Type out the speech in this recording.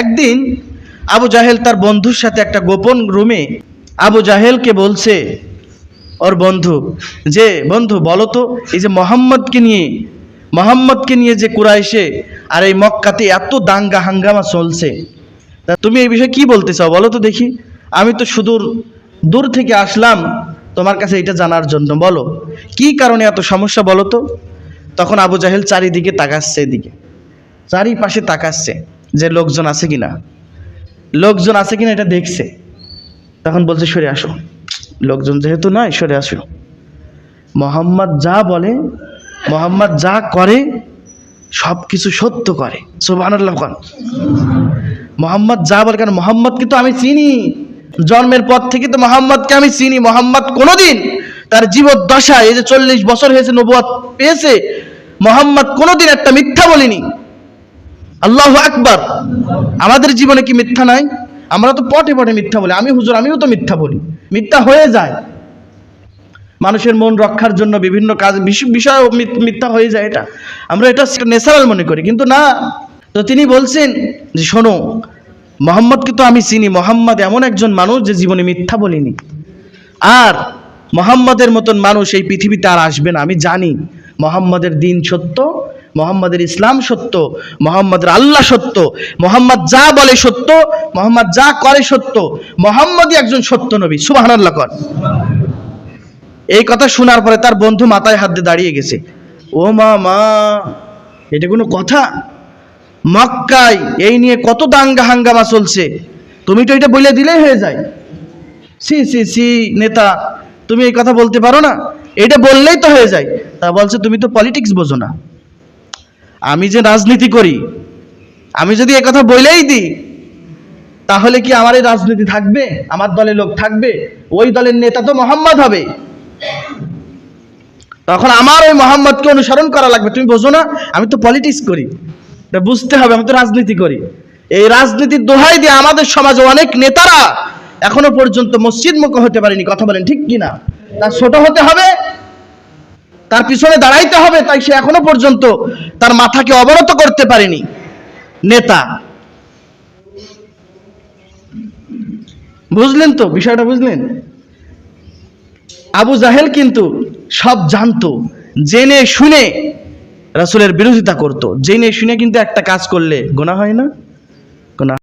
একদিন আবু জাহেল তার বন্ধুর সাথে একটা গোপন রুমে আবু জাহেলকে বলছে, ওর বন্ধু, যে বন্ধু বলো তো, এই যে মোহাম্মদকে নিয়ে মোহাম্মদকে নিয়ে যে কুরাইশে আর এই মক্কাতে এত দাঙ্গা হাঙ্গামা চলছে, তা তুমি এই বিষয়ে কি বলতে চাও? বলো তো দেখি। আমি তো সুদূর, দূর থেকে আসলাম তোমার কাছে এটা জানার জন্য, বলো। কি কারণে এত সমস্যা বলো তো? তখন আবু জাহেল চারিদিকে তাকাচ্ছে এদিকে, চারিপাশে তাকাচ্ছে। যে লোকজন আছে কিনা। লোকজন আছে কিনা এটা দেখছে। তখন বলছে, সরে আসো। লোকজন যেহেতু নয়, সরে আসো। মোহাম্মদ যা বলে, মোহাম্মদ যা করে সব কিছু সত্য করে। সুবহানাল্লাহ খান মোহাম্মদ যা বলে কেন মোহাম্মদকে তো আমি চিনি। জন্মের পর থেকে তো মোহাম্মদকে আমি চিনি। মোহাম্মদ কোনোদিন তার জীবদ্দশায় এই যে চল্লিশ বছর হয়েছে, নবুয়াত পেয়েছে, মোহাম্মদ কোনোদিন একটা মিথ্যা বলিনি। আল্লাহ আকবার। আমাদের জীবনে কি মিথ্যা নাই? আমরা তো পটে পটে মিথ্যা বলি। আমি হুজুর, আমিও তো মিথ্যা বলি। মিথ্যা হয়ে যায়। মানুষের মন রক্ষার জন্য বিভিন্ন কাজ, বিষ- বিষয় মিথ্যা হয়ে যায় এটা। আমরা এটা ন্যাচারাল মনে করি। কিন্তু না। তো তিনি বলছেন যে, শোনো, মোহাম্মদকে তো আমি চিনি। মোহাম্মদ এমন একজন মানুষ যে জীবনে মিথ্যা বলিনি। আর মোহাম্মদের মতন মানুষ এই পৃথিবীতে আর আসবে না। আমি জানি মোহাম্মদের দিন সত্য মোহাম্মদের ইসলাম সত্য, মোহাম্মদের আল্লাহ সত্য, মোহাম্মদ যা বলে সত্য, মোহাম্মদ যা করে সত্য, মোহাম্মদই একজন সত্য নবী সুবাহ কর। এই কথা শোনার পরে তার বন্ধু মাথায় হাত দিয়ে দাঁড়িয়ে গেছে। ও মা মা এটা কোনো কথা? মক্কায় এই নিয়ে কত দাঙ্গা হাঙ্গামা চলছে, তুমি তো এটা বলে দিলেই হয়ে যায়। সি সি সি নেতা, তুমি এই কথা বলতে পারো না, এটা বললেই তো হয়ে যায়। তা বলছে, তুমি তো পলিটিক্স বোঝো না। আমি যে রাজনীতি করি, আমি যদি কথা বলেই দিই, তাহলে কি আমার এই রাজনীতি থাকবে? আমার দলের লোক থাকবে? ওই দলের নেতা তো মোহাম্মদ হবে। তখন আমার ওই মোহাম্মদকে অনুসরণ করা লাগবে। তুমি বোঝো না, আমি তো পলিটিক্স করি। বুঝতে হবে, আমি তো রাজনীতি করি। এই রাজনীতির দোহাই দিয়ে আমাদের সমাজে অনেক নেতারা এখনও পর্যন্ত মসজিদ মুখ হতে পারেনি, কথা বলেন ঠিক কি না তার ছোট হতে হবে তার পিছনে দাঁড়াইতে হবে, তাই সে এখনও পর্যন্ত তার মাথাকে অবনত করতে পারেনি। নেতা। বুঝলেন তো, বিষয়টা বুঝলেন? আবু জাহেল কিন্তু সব জানতো, জেনে শুনে রাসুলের বিরোধিতা করত। জেনে শুনে কিন্তু একটা কাজ করলে গোনা হয় না? গোনা